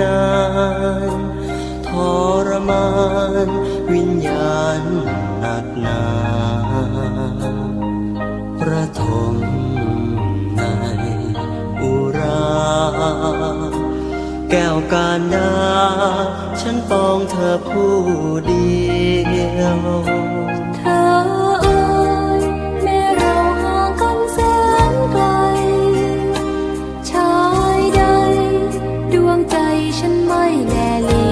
นนานทรมานวิญญาณหนักหนาประทมในอุรา แก้วการดา ฉันปองเธอผู้เดียว ฉันไม่แลเหลี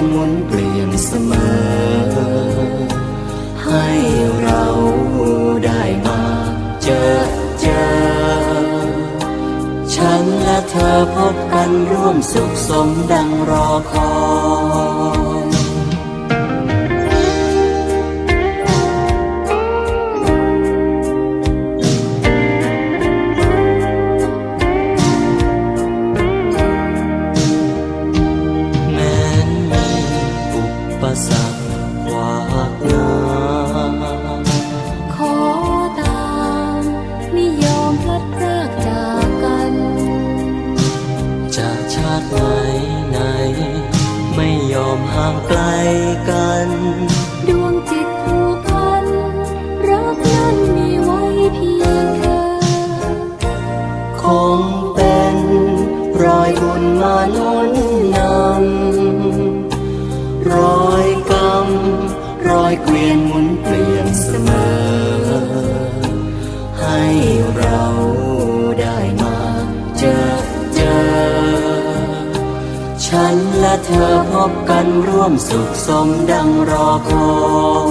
ยเกวียนหมุนเปลี่ยนเสมอ ให้เราได้มาเจอเจอ ฉันและเธอพบกันร่วมสุขสมดังรอคอย ปสรรคขวากหน้าขอตามนิยอมพลัดพรากจากกันจากชาติไหนไหน ไม่ยอมห่างไกลกัน ดวงจิตผูกพัน รักนั้นมีไว้เพียงเธอ คงเป็นรอยบุญมาหนุน อยเกวียนหมุนเปลี่ยนเสมอ ให้เราได้มาเจอเจอ ฉันและเธอพบกันร่วมสุขสมดังรอคอย